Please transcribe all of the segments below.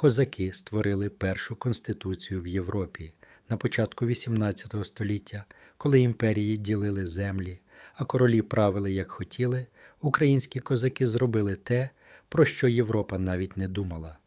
Козаки створили першу конституцію в Європі на початку XVIII століття, коли імперії ділили землі, а королі правили як хотіли. Українські козаки зробили те, про що Європа навіть не думала.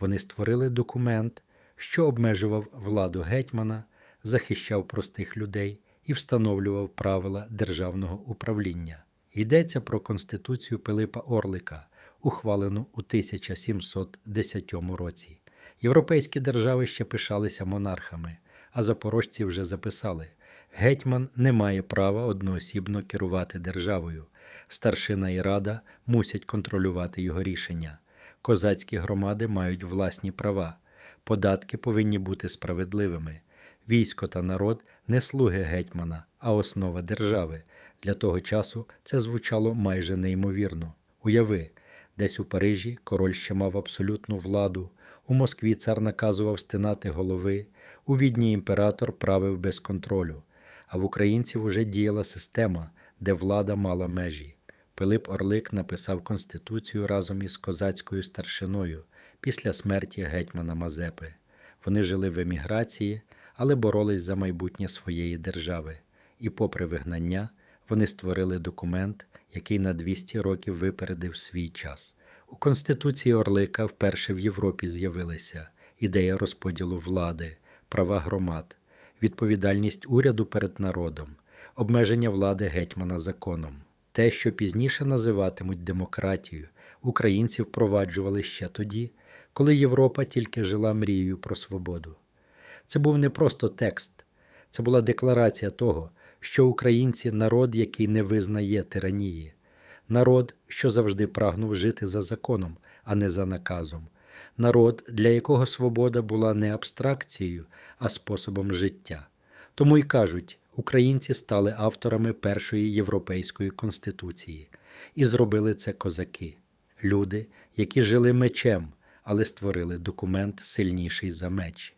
Вони створили документ, що обмежував владу гетьмана, захищав простих людей і встановлював правила державного управління. Йдеться про Конституцію Пилипа Орлика, ухвалену у 1710 році. Європейські держави ще пишалися монархами, а запорожці вже записали: гетьман не має права одноосібно керувати державою. Старшина і рада мусять контролювати його рішення. Козацькі громади мають власні права. Податки повинні бути справедливими. Військо та народ не слуги гетьмана, а основа держави. Для того часу це звучало майже неймовірно. Уяви, десь у Парижі король ще мав абсолютну владу, у Москві цар наказував стинати голови, у Відні імператор правив без контролю, а в українців уже діяла система, де влада мала межі. Пилип Орлик написав Конституцію разом із козацькою старшиною після смерті гетьмана Мазепи. Вони жили в еміграції, але боролись за майбутнє своєї держави. І, попри вигнання, вони створили документ, який на 200 років випередив свій час. У Конституції Орлика вперше в Європі з'явилися ідея розподілу влади, права громад, відповідальність уряду перед народом, обмеження влади гетьмана законом. Те, що пізніше називатимуть демократією, українці впроваджували ще тоді, коли Європа тільки жила мрією про свободу. Це був не просто текст, це була декларація того, що українці народ, який не визнає тиранії, народ, що завжди прагнув жити за законом, а не за наказом, народ, для якого свобода була не абстракцією, а способом життя. Тому й кажуть, українці стали авторами першої європейської конституції, і зробили це козаки, люди, які жили мечем, але створили документ сильніший за меч.